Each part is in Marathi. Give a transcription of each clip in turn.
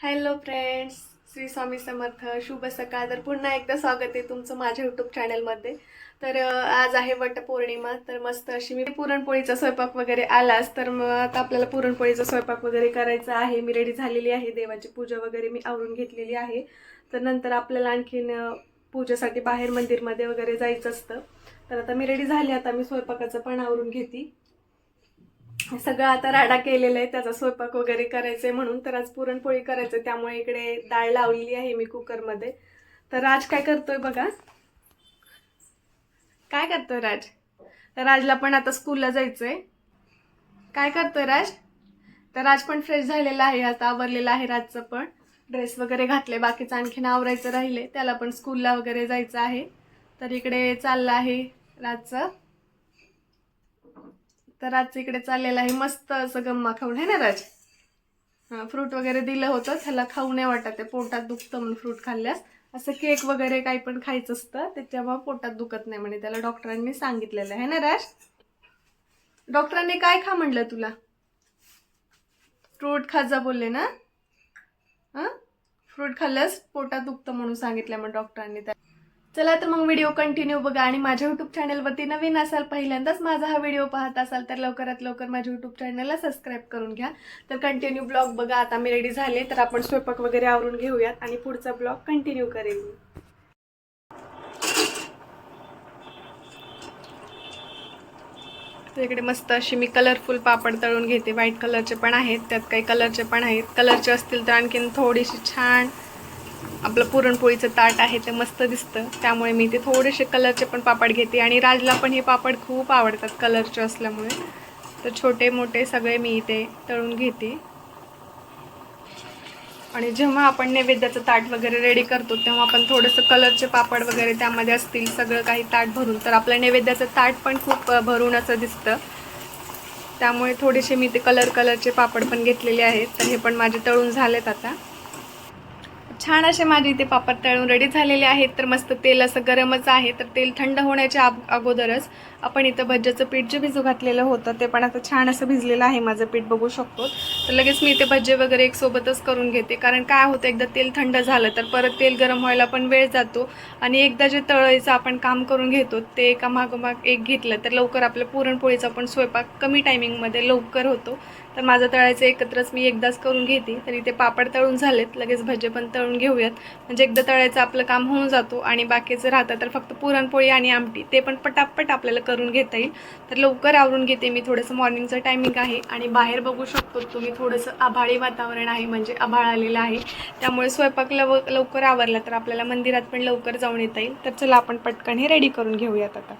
हॅलो फ्रेंड्स श्री स्वामी समर्थ शुभ सकाळ. तर पुन्हा एकदा स्वागत आहे तुमचं माझ्या यूट्यूब चॅनलमध्ये तर आज आहे वटपौर्णिमा. तर मस्त अशी मी पुरणपोळीचा स्वयंपाक वगैरे आलाच. तर मग आता आपल्याला पुरणपोळीचा स्वयंपाक वगैरे करायचा आहे. मी रेडी झालेली आहे. देवाची पूजा वगैरे मी आवरून घेतलेली आहे. तर नंतर आपल्याला आणखीन पूजेसाठी बाहेर मंदिरमध्ये वगैरे जायचं असतं. तर आता मी रेडी झाली. आता मी स्वयंपाकाचं पण आवरून घेते. सगळं आता राडा केलेला आहे त्याचा स्वयंपाक वगैरे करायचंय म्हणून तर आज पुरणपोळी करायचं त्यामुळे इकडे डाळ लावलेली आहे मी कुकरमध्ये. तर राज काय करतोय बघा. काय करतोय राज? तर राजला पण आता स्कूलला जायचंय. काय करतोय राज? तर राज पण फ्रेश झालेला आहे आता आवरलेला आहे राजचं पण. ड्रेस वगैरे घातले बाकीचं आणखीन आवरायचं राहिले त्याला पण स्कूलला वगैरे जायचं आहे. तर इकडे चाललं आहे राजचं. तर आज इकडे चाललेलं आहे मस्त असं गम्मा खाऊन आहे ना राज? फ्रूट वगैरे दिलं होतं त्याला खाऊ नाही वाटत आहे पोटात दुखतं म्हणून फ्रूट खाल्ल्यास. असं केक वगैरे काही पण खायचं असतं त्याच्यामुळे पोटात दुखत नाही म्हणे. त्याला डॉक्टरांनी सांगितलेलं आहे ना राज? डॉक्टरांनी काय खा म्हणलं तुला? फ्रूट खाजा बोलले ना? हां? फ्रूट खाल्ल्यास पोटात दुखतं म्हणून सांगितलं मग डॉक्टरांनी त्या चला तर मग व्हिडिओ कंटिन्यू बघा आणि माझ्या युट्यूब चॅनलवरती नवीन असाल पहिल्यांदाच माझा हा व्हिडिओ पाहत असाल तर लवकरात लवकर माझ्या युट्यूब चॅनलला सबस्क्राईब करून घ्या. तर कंटिन्यू ब्लॉग बघा. आता मी रेडी झाले तर आपण स्वयंपाक वगैरे आवरून घेऊयात आणि पुढचा ब्लॉग कंटिन्यू करेल मी तर इकडे मस्त अशी मी कलरफुल पापड तळून घेते. व्हाईट कलरचे पण आहेत त्यात काही कलरचे पण आहेत. कलरचे असतील तर आणखीन थोडीशी छान आपलं पुरणपोळीचं ताट आहे ते मस्त दिसतं. त्यामुळे मी ते थोडेसे कलरचे पण पापड घेते. आणि राजला पण हे पापड खूप आवडतात कलरचे असल्यामुळे. तर छोटे मोठे सगळे मी इथे तळून घेते. आणि जेव्हा आपण नैवेद्याचं ताट वगैरे रेडी करतो तेव्हा आपण थोडंसं कलरचे पापड वगैरे त्यामध्ये असतील सगळं काही ताट भरून. तर आपलं नैवेद्याचं ताट पण खूप भरून असं दिसतं. त्यामुळे थोडेसे मी ते कलर कलरचे पापड पण घेतलेले आहेत. तर हे पण माझे तळून झालेत आता. छान असे माझे इथे पापड तळून रेडी झालेले आहेत. तर मस्त तेल असं गरमच आहे. तर तेल थंड होण्याच्या अगोदरच आपण इथं भज्ज्याचं पीठ जे भिजू घातलेलं होतं ते पण आता छान असं भिजलेलं आहे माझं पीठ बघू शकतो. तर लगेच मी इथे भज्जे वगैरे एक सोबतच करून घेते. कारण काय होतं एकदा तेल थंड झालं तर परत तेल गरम व्हायला पण वेळ जातो. आणि एकदा जे तळायचं आपण काम करून घेतो ते एका मागोमाग एक घेतलं तर लवकर आपलं पुरणपोळीचा पण स्वयंपाक कमी टायमिंगमध्ये लवकर होतो. तर माझं तळायचं एकत्रच मी एकदाच करून घेते. तर इथे पापड तळून झालेत लगेच भजे पण तळून घेऊयात. म्हणजे एकदा तळायचं आपलं काम होऊन जातो आणि बाकीचं राहतं तर फक्त पुरणपोळी आणि आमटी ते पण पटापट आपल्याला करून घेता येईल. तर लवकर आवरून घेते मी थोडंसं मॉर्निंगचं टायमिंग आहे आणि बाहेर बघू शकतो तुम्ही थोडंसं आभाळी वातावरण आहे म्हणजे आभाळ आलेलं आहे. त्यामुळे स्वयंपाक लव लवकर आवरला तर आपल्याला मंदिरात पण लवकर जाऊन येता येईल. तर चला आपण पटकन हे रेडी करून घेऊयात आता.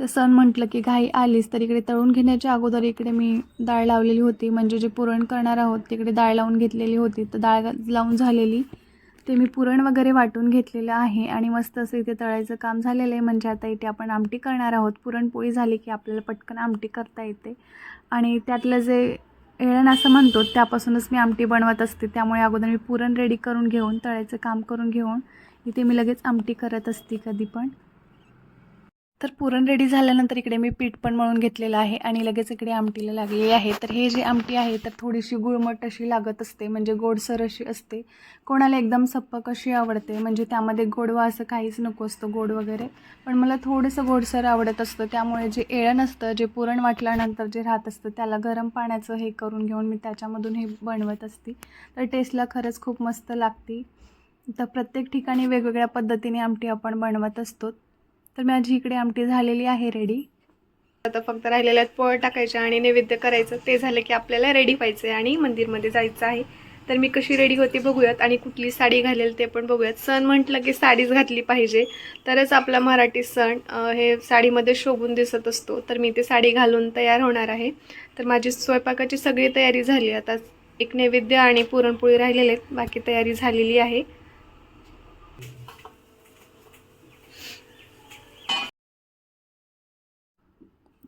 तर सण म्हटलं की घाई आलीच तर इकडे तळून घेण्याच्या अगोदर इकडे मी डाळ लावलेली होती. म्हणजे जे पुरण करणार आहोत तिकडे डाळ लावून घेतलेली होती. तर डाळ लावून झालेली. ते मी पुरण वगैरे वाटून घेतलेलं आहे आणि मस्त असं इथे तळायचं काम झालेलं आहे. म्हणजे आता इथे आपण आमटी करणार आहोत. पुरणपोळी झाली की आपल्याला पटकन आमटी करता येते. आणि त्यातलं जे एळण असं म्हणतो त्यापासूनच मी आमटी बनवत असते. त्यामुळे अगोदर मी पुरण रेडी करून घेऊन तळायचं काम करून घेऊन इथे मी लगेच आमटी करत असते कधी पण तर पुरण रेडी झाल्यानंतर इकडे मी पीठ पण मळून घेतलेलं आहे आणि लगेच इकडे आमटीला लागलेली आहे. तर हे जी आमटी आहे तर थोडीशी गुळमट अशी लागत असते म्हणजे गोडसर अशी असते. कोणाला एकदम सप्पक अशी आवडते म्हणजे त्यामध्ये गोडवा असं काहीच नको असतं गोड वगैरे. पण मला थोडंसं गोडसर आवडत असतं त्यामुळे जे एळण असतं जे पुरण वाटल्यानंतर जे राहत असतं त्याला गरम पाण्याचं हे करून घेऊन मी त्याच्यामधून हे बनवत असते. तर टेस्टला खरंच खूप मस्त लागते. तर प्रत्येक ठिकाणी वेगवेगळ्या पद्धतीने आमटी आपण बनवत असतो. तर माझी इकडे आमटी झालेली आहे रेडी आता फक्त राहिलेल्या पोळ टाकायचे आणि नैवेद्य करायचं. ते झालं की आपल्याला रेडी व्हायचं आहे आणि मंदिरमध्ये जायचं आहे. तर मी कशी रेडी होते बघूयात आणि कुठली साडी घालेल ते पण बघूयात. सण म्हटलं की साडीच घातली पाहिजे. तरच आपला मराठी सण हे साडीमध्ये शोभून दिसत असतो. तर मी ते साडी घालून तयार होणार आहे. तर माझी स्वयंपाकाची सगळी तयारी झाली. आता एक नैवेद्य आणि पुरणपोळी राहिलेले आहेत. बाकी तयारी झालेली आहे.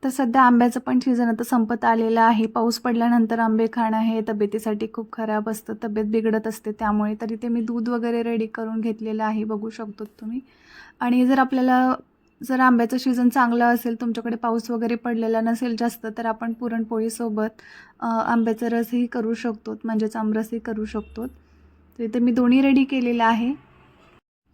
तर सध्या आंब्याचं पण सीझन आता संपत आलेलं आहे. पाऊस पडल्यानंतर आंबे खाणं हे तब्येतीसाठी खूप खराब असतं. तब्येत बिघडत असते त्यामुळे तरी ते मी दूध वगैरे रेडी करून घेतलेलं आहे बघू शकतो तुम्ही. आणि जर आपल्याला जर आंब्याचं सीझन चांगलं असेल तुमच्याकडे पाऊस वगैरे पडलेला नसेल जास्त तर आपण पुरणपोळीसोबत आंब्याचा रसही करू शकतो म्हणजेच आमरसही करू शकतो. तर इथे मी दोन्ही रेडी केलेलं आहे.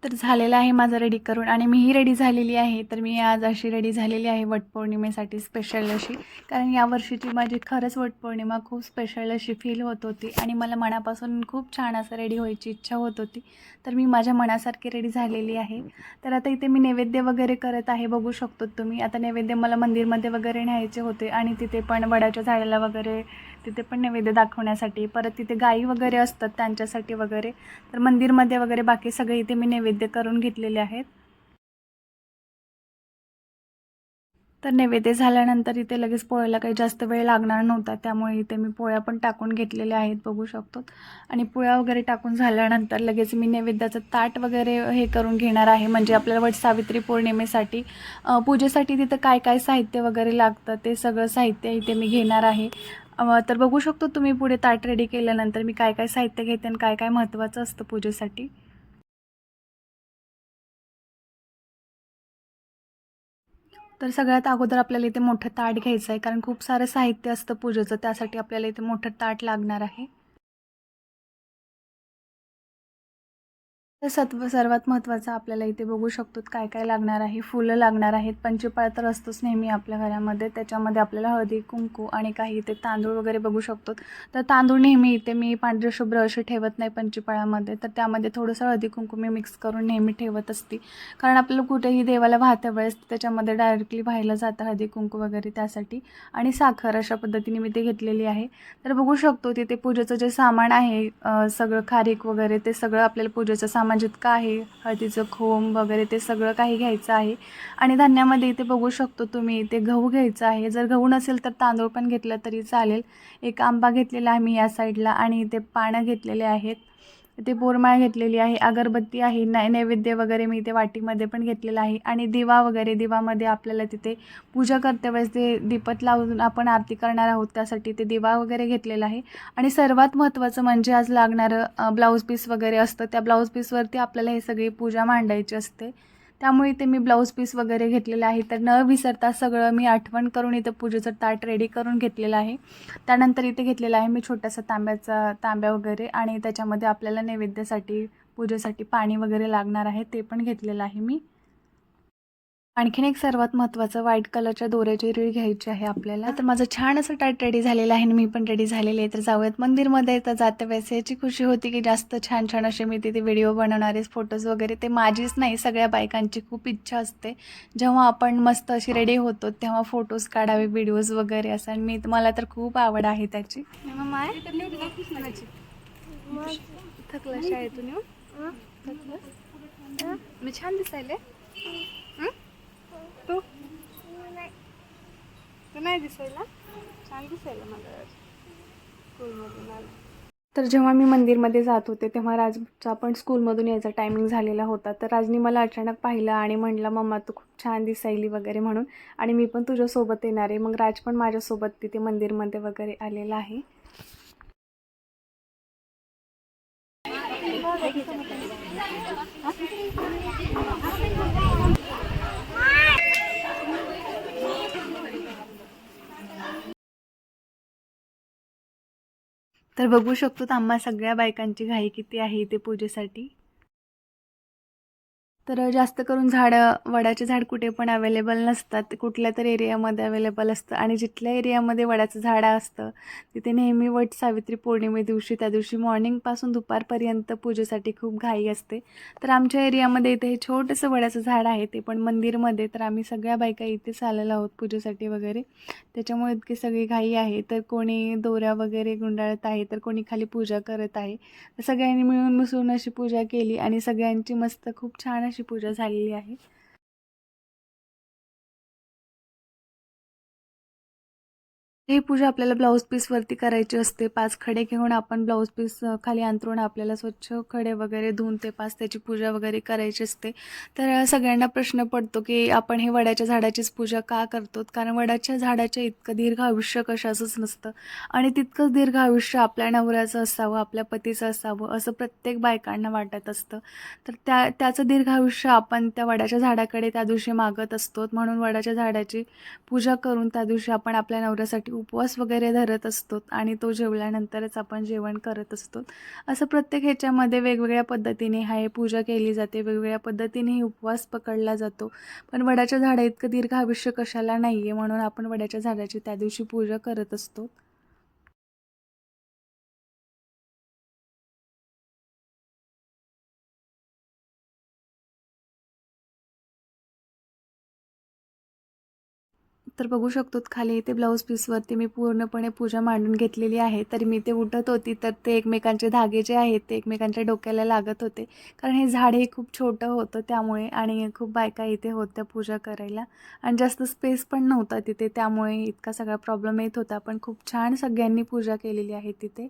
तर झालेलं आहे माझं रेडी करून आणि मीही रेडी झालेली आहे. तर मी आज अशी रेडी झालेली आहे वटपौर्णिमेसाठी स्पेशल अशी. कारण यावर्षीची माझी खरंच वटपौर्णिमा खूप स्पेशल अशी फील होत होती. आणि मला मनापासून खूप छान असं रेडी व्हायची इच्छा होत होती. तर मी माझ्या मनासारखी रेडी झालेली आहे. तर आता इथे मी नैवेद्य वगैरे करत आहे बघू शकतो तुम्ही. आता नैवेद्य मला मंदिरमध्ये वगैरे न्यायचे होते आणि तिथे पण वडाच्या झाडाला वगैरे तिथे पण नैवेद्य दाखवण्यासाठी परत तिथे गायी वगैरे असतात त्यांच्यासाठी वगैरे तर मंदिरमध्ये वगैरे बाकी सगळे इथे मी नैवेद्य करून घेतलेले आहेत. तर नैवेद्य झाल्यानंतर इथे लगेच पोळ्याला काही जास्त वेळ लागणार नव्हता त्यामुळे इथे मी पोळ्या पण टाकून घेतलेल्या आहेत बघू शकतो. आणि पोळ्या वगैरे टाकून झाल्यानंतर लगेच मी नैवेद्याचं ताट वगैरे हे करून घेणार आहे म्हणजे आपल्याला वट सावित्री पौर्णिमेसाठी. पूजेसाठी तिथं काय काय साहित्य वगैरे लागतं ते सगळं साहित्य इथे मी घेणार आहे. तर बघू शकतो तुम्ही पुढे ताट रेडी केल्यानंतर मी काय काय साहित्य घेते आणि काय काय महत्त्वाचं असतं पूजेसाठी. तर सगळ्यात अगोदर आपल्याला इथे मोठं ताट घ्यायचं आहे कारण खूप सारं साहित्य असतं पूजेचं त्यासाठी आपल्याला इथे मोठं ताट लागणार आहे. तर सत्व सर्वात महत्त्वाचं आपल्याला इथे बघू शकतो काय काय लागणार आहे. फुलं लागणार आहेत. पंचपाळ तर असतोच नेहमी आपल्या घरामध्ये. त्याच्यामध्ये आपल्याला हळदी कुंकू आणि काही इथे तांदूळ वगैरे बघू शकतो. तर तांदूळ नेहमी इथे मी पांढरे शुभ्र असे ठेवत नाही पंचपाळामध्ये तर त्यामध्ये थोडंसं हळदी कुंकू मी मिक्स करून नेहमी ठेवत असते. कारण आपल्याला कुठेही देवाला वाहत्या वेळेस त्याच्यामध्ये डायरेक्टली व्हायला जातं हळदी कुंकू वगैरे त्यासाठी. आणि साखर अशा पद्धतीने मी ते घेतलेली आहे. तर बघू शकतो तिथे पूजेचं जे सामान आहे सगळं खारीक वगैरे ते सगळं आपल्याला पूजेचं सामान जितकं आहे? हळदीचं खोम वगैरे ते सगळं काही घ्यायचं आहे. आणि धान्यामध्ये इथे बघू शकतो तुम्ही इथे गहू घ्यायचं आहे. जर गहू नसेल तर तांदूळ पण घेतलं तरी चालेल. एक आंबा घेतलेला आहे मी या साईडला आणि इथे पानं घेतलेले आहेत. इथे पोरमाळ घेतलेली आहे अगरबत्ती आहे नै नैवेद्य वगैरे मी इथे वाटीमध्ये पण घेतलेलं आहे आणि दिवा वगैरे दिवामध्ये आपल्याला तिथे पूजा करते वेळेस ते दीपत लावून आपण आरती करणार आहोत त्यासाठी ते दिवा वगैरे घेतलेला आहे. आणि सर्वात महत्त्वाचं म्हणजे आज लागणारं ब्लाऊज पीस वगैरे असतं त्या ब्लाऊज पीसवरती आपल्याला हे सगळी पूजा मांडायची असते. त्यामुळे इथे मी ब्लाऊज पीस वगैरे घेतलेलं आहे. तर न विसरता सगळं मी आठवण करून इथं पूजेचं ताट रेडी करून घेतलेलं आहे. त्यानंतर इथे घेतलेलं आहे मी छोटासा तांब्याचा तांब्या वगैरे आणि त्याच्यामध्ये आपल्याला नैवेद्यासाठी पूजेसाठी पाणी वगैरे लागणार आहे ते पण घेतलेलं आहे मी. आणखीन एक सर्वात महत्त्वाचं व्हाईट कलरच्या दोऱ्याची रीळ घ्यायची आहे आपल्याला. तर माझं छान असं टाईट रेडी झालेलं आहे आणि मी पण रेडी झालेली आहे. तर जाऊयात मंदिरमध्ये. तर जाते वेळेस याची खुशी होती की जास्त छान छान असे मी तिथे व्हिडिओ बनवणारे फोटोज वगैरे. ते माझीच नाही सगळ्या बायकांची. खूप इच्छा असते. जेव्हा आपण मस्त अशी रेडी होतो तेव्हा फोटोज काढावे व्हिडिओज वगैरे असं. आणि मी मला तर खूप आवड आहे त्याची. थकला शाळेतून येऊन? थकलं? मी छान दिसायले हं? तू तू नाही दिसायला. छान दिसायला मला स्कूलमधून आलं तर जेव्हा मी मंदिरमध्ये जात होते तेव्हा राजचा पण स्कूलमधून यायचा टायमिंग झालेला होता. तर राजनी मला अचानक पाहिलं आणि म्हणलं मम्मा तू खूप छान दिसायली वगैरे म्हणून आणि मी पण तुझ्यासोबत येणार आहे. मग राज पण माझ्यासोबत तिथे मंदिरमध्ये वगैरे आलेला आहे. तर बघू शकतो आम्हा सगळ्या बायकांची घाई किती आहे इथे पूजेसाठी. तर जास्त करून झाडं वडाचे झाड कुठे पण अवेलेबल नसतात. कुठल्या तरी एरियामध्ये अवेलेबल असतं. आणि जिथल्या एरियामध्ये वडाचं झाड असतं तिथे नेहमी वट सावित्री पौर्णिमे दिवशी त्या दिवशी मॉर्निंगपासून दुपारपर्यंत पूजेसाठी खूप घाई असते. तर आमच्या एरियामध्ये इथे हे छोटंसं वडाचं झाड आहे ते पण मंदिरमध्ये. तर आम्ही सगळ्या बायका इथेच आलेलो आहोत पूजेसाठी वगैरे. त्याच्यामुळे इतकी सगळी घाई आहे. तर कोणी दोऱ्या वगैरे गुंडाळत आहे तर कोणी खाली पूजा करत आहे. सगळ्यांनी मिळून मिसळून अशी पूजा केली आणि सगळ्यांची मस्त खूप छान अशी पूजा झालेली आहे. ही पूजा आपल्याला ब्लाऊज पीसवरती करायची असते. पाच खडे घेऊन आपण ब्लाऊज पीस खाली अंथरून आपल्याला स्वच्छ खडे वगैरे धुवून ते पाच त्याची पूजा वगैरे करायची असते. तर सगळ्यांना प्रश्न पडतो की आपण हे वडाच्या झाडाचीच पूजा का करतो? कारण वडाच्या झाडाच्या इतकं दीर्घ आयुष्य कशाचंच नसतं. आणि तितकंच दीर्घ आयुष्य आपल्या नवऱ्याचं असावं आपल्या पतीचं असावं असं प्रत्येक बायकांना वाटत असतं. तर त्या त्याचं दीर्घ आयुष्य आपण त्या वडाच्या झाडाकडे त्या दिवशी मागत असतो. म्हणून वडाच्या झाडाची पूजा करून त्या दिवशी आपण आपल्या नवऱ्यासाठी उपवास वगैरे धरत असतो आणि तो जेवल्यानंतरच आपण जेवण करत असतो असं प्रत्येक ह्याच्यामध्ये वेगवेगळ्या पद्धतीने हा पूजा केली जाते. वेगवेगळ्या पद्धतीनेही उपवास पकडला जातो. पण वडाच्या झाडा इतकं दीर्घ आयुष्य कशाला नाही आहे म्हणून आपण वडाच्या झाडाची त्या दिवशी पूजा करत असतो तर बघू शकतो खाली इथे ब्लाऊज पीसवरती मी पूर्णपणे पूजा मांडून घेतलेली आहे. तरी मी ते उठत होती तर ते एकमेकांचे धागे जे आहेत ते एकमेकांच्या डोक्याला लागत होते. कारण हे झाड हे खूप छोटं होतं त्यामुळे आणि खूप बायका इथे होत्या पूजा करायला. आणि जास्त स्पेस पण नव्हता तिथे त्यामुळे इतका सगळा प्रॉब्लेम येत होता. पण खूप छान सगळ्यांनी पूजा केलेली आहे तिथे.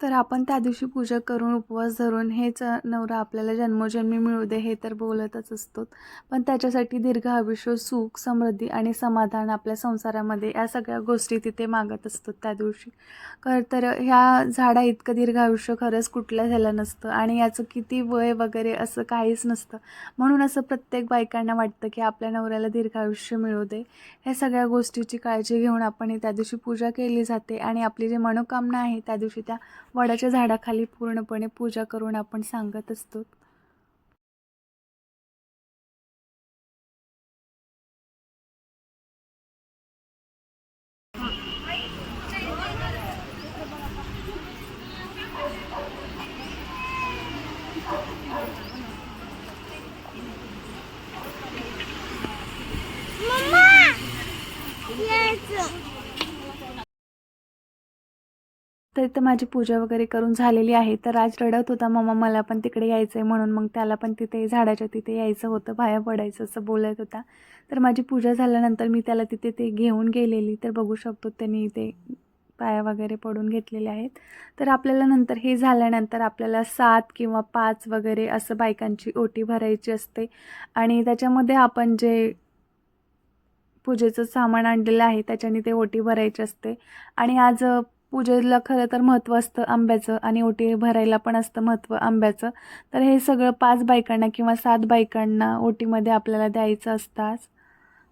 तर आपण त्या दिवशी पूजा करून उपवास धरून हेच नवरा आपल्याला जन्मोजन्मी मिळू दे हे तर बोलतच असतो. पण त्याच्यासाठी दीर्घ आयुष्य सुख समृद्धी आणि समाधान आपल्या संसारामध्ये या सगळ्या गोष्टी तिथे मागत असतो त्या दिवशी. खरं तर ह्या झाडा इतकं दीर्घ आयुष्य खरंच कुठल्या झालं नसतं आणि याचं किती वय वगैरे असं काहीच नसतं. म्हणून असं प्रत्येक बायकांना वाटतं की आपल्या नवऱ्याला दीर्घ आयुष्य मिळू दे. ह्या सगळ्या गोष्टीची काळजी घेऊन आपण त्या दिवशी पूजा केली जाते आणि आपली जी मनोकामना आहे त्या दिवशी त्या वडाच्या झाडाखाली पूर्णपणे पूजा करून आपण सांगत असतो. तर इथं माझी पूजा वगैरे करून झालेली आहे. तर आज रडत होता मम्मा मला पण तिकडे यायचं आहे म्हणून. मग त्याला पण तिथे झाडाच्या तिथे यायचं होतं बाहेर पडायचं असं बोलत होता. तर माझी पूजा झाल्यानंतर मी त्याला तिथे ते घेऊन गेलेली. तर बघू शकतो त्यांनी ते पाया वगैरे पडून घेतलेले आहेत. तर आपल्याला नंतर हे झाल्यानंतर आपल्याला सात किंवा पाच वगैरे असं बायकांची ओटी भरायची असते. आणि त्याच्यामध्ये आपण जे पूजेचं सामान आणलेलं आहे त्याच्याने ते ओटी भरायची असते. आणि आज पूजेला खरं तर महत्त्व असतं आंब्याचं आणि ओटी भरायला पण असतं महत्त्व आंब्याचं. तर हे सगळं पाच बायकांना किंवा सात बायकांना ओटीमध्ये आपल्याला द्यायचं असतात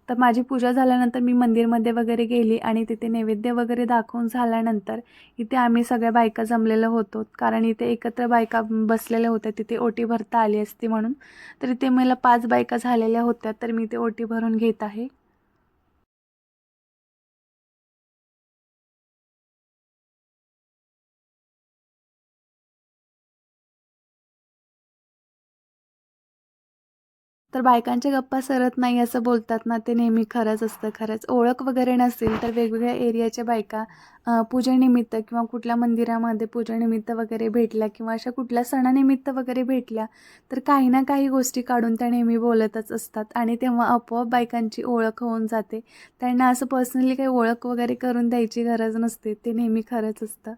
तर माझी पूजा झाल्यानंतर मी मंदिरमध्ये वगैरे गेली आणि तिथे नैवेद्य वगैरे दाखवून झाल्यानंतर इथे आम्ही सगळ्या बायका जमलेलो होतो. कारण इथे एकत्र बायका बसलेल्या होत्या. तिथे ओटी भरता आली असती म्हणून. तर इथे मला पाच बायका झालेल्या होत्या. तर मी ते ओटी भरून घेत आहे. तर बायकांच्या गप्पा सरत नाही असं बोलतात ना ते नेहमी खरंच असतं खरंच. ओळख वगैरे नसेल तर वेगवेगळ्या एरियाच्या बायका पूजेनिमित्त किंवा कुठल्या मंदिरामध्ये पूजेनिमित्त वगैरे भेटल्या किंवा अशा कुठल्या सणानिमित्त वगैरे भेटल्या तर काही ना काही गोष्टी काढून त्या नेहमी बोलतच असतात आणि तेव्हा आपोआप बायकांची ओळख होऊन जाते. त्यांना असं पर्सनली काही ओळख वगैरे करून द्यायची गरज नसते ते नेहमी खरंच असतं.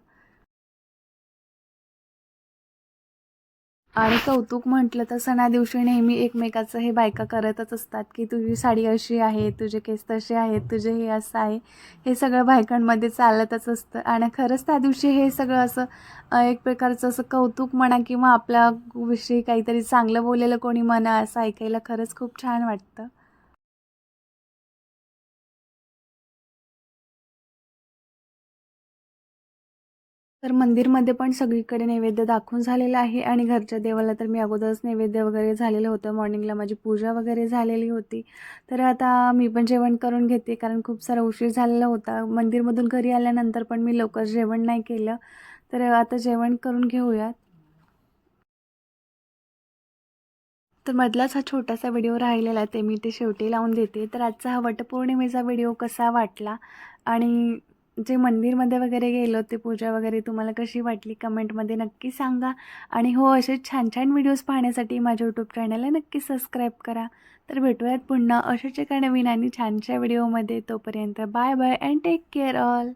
आणि कौतुक म्हटलं तर सणा दिवशी नेहमी एकमेकाचं हे बायका करतच असतात की तुझी साडी अशी आहे तुझे केस तसे आहेत तुझे हे असं आहे. हे सगळं बायकांमध्ये चालतच असतं. आणि खरंच त्या दिवशी हे सगळं असं एक प्रकारचं असं कौतुक म्हणा किंवा आपल्या विषयी काहीतरी चांगलं बोललेलं कोणी म्हणा असं ऐकायला खरंच खूप छान वाटतं. तर मंदिरमध्ये पण सगळीकडे नैवेद्य दाखवून झालेलं आहे आणि घरच्या देवाला तर मी अगोदरच नैवेद्य वगैरे झालेलं होतं. मॉर्निंगला माझी पूजा वगैरे झालेली होती. तर आता मी पण जेवण करून घेते कारण खूप सारा उशीर झालेला होता. मंदिरमधून घरी आल्यानंतर पण मी लवकर जेवण नाही केलं. तर आता जेवण करून घेऊयात. तर मधलाच हा छोटासा व्हिडिओ राहिलेला आहे ते मी ते शेवटी लावून देते. तर आजचा हा वटपौर्णिमेचा व्हिडिओ कसा वाटला आणि जे मंदिरमध्ये वगैरे गेलो ते पूजा वगैरे तुम्हाला कशी वाटली कमेंटमध्ये नक्की सांगा. आणि हो असे छान छान व्हिडिओज पाहण्यासाठी माझ्या यूट्यूब चॅनलला नक्की सबस्क्राईब करा. तर भेटूयात पुन्हा अशाच एका नवीन आणि छानशा व्हिडिओमध्ये. तोपर्यंत bye bye and take care all